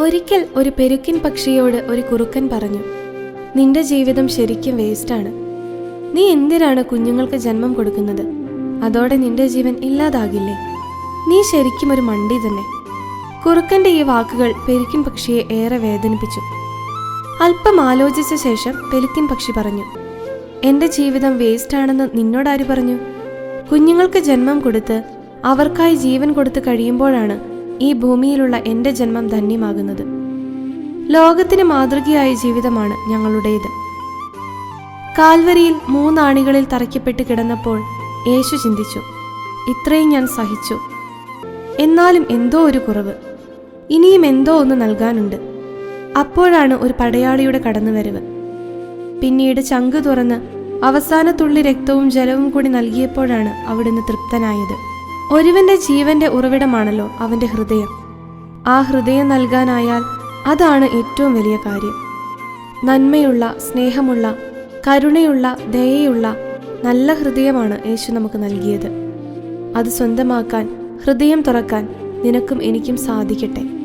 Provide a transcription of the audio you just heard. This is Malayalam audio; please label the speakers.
Speaker 1: ഒരിക്കൽ ഒരു പെരുക്കിൻ പക്ഷിയോട് ഒരു കുറുക്കൻ പറഞ്ഞു നിന്റെ ജീവിതം ശരിക്കും വേസ്റ്റാണ്. നീ എന്തിനാണ് കുഞ്ഞുങ്ങൾക്ക് ജന്മം കൊടുക്കുന്നത്? അതോടെ നിന്റെ ജീവൻ ഇല്ലാതാകില്ലേ? നീ ശരിക്കും ഒരു മണ്ടി തന്നെ. കുറുക്കന്റെ ഈ വാക്കുകൾ പെരുക്കിൻ പക്ഷിയെ ഏറെ വേദനിപ്പിച്ചു. അല്പം ആലോചിച്ച ശേഷം പെരുക്കിൻ പക്ഷി പറഞ്ഞു എന്റെ ജീവിതം വേസ്റ്റാണെന്ന് നിന്നോടാര് പറഞ്ഞു? കുഞ്ഞുങ്ങൾക്ക് ജന്മം കൊടുത്ത് അവർക്കായി ജീവൻ കൊടുത്ത് കഴിയുമ്പോഴാണ് ഈ ഭൂമിയിലുള്ള എന്റെ ജന്മം ധന്യമാകുന്നത്. ലോകത്തിന് മാതൃകയായ ജീവിതമാണ് ഞങ്ങളുടേത്. കാൽവരിയിൽ മൂന്നാണികളിൽ തറയ്ക്കപ്പെട്ട് കിടന്നപ്പോൾ യേശു ചിന്തിച്ചു ഇത്രയും ഞാൻ സഹിച്ചു. എന്നാലും എന്തോ ഒരു കുറവ്. ഇനിയും എന്തോ ഒന്ന് നൽകാനുണ്ട്. അപ്പോഴാണ് ഒരു പടയാളിയുടെ കടന്നുവരവ്. പിന്നീട് ചങ്ക് തുറന്ന് അവസാന തുള്ളി രക്തവും ജലവും കൂടി നൽകിയപ്പോഴാണ് അവിടുന്ന് തൃപ്തനായത്. ഒരുവന്റെ ജീവന്റെ ഉറവിടമാണല്ലോ അവന്റെ ഹൃദയം. ആ ഹൃദയം നൽകാനായാൽ അതാണ് ഏറ്റവും വലിയ കാര്യം. നന്മയുള്ള സ്നേഹമുള്ള കരുണയുള്ള ദയയുള്ള നല്ല ഹൃദയമാണ് യേശു നമുക്ക് നൽകിയത്. അത് സ്വന്തമാക്കാൻ ഹൃദയം തുറക്കാൻ നിനക്കും എനിക്കും സാധിക്കട്ടെ.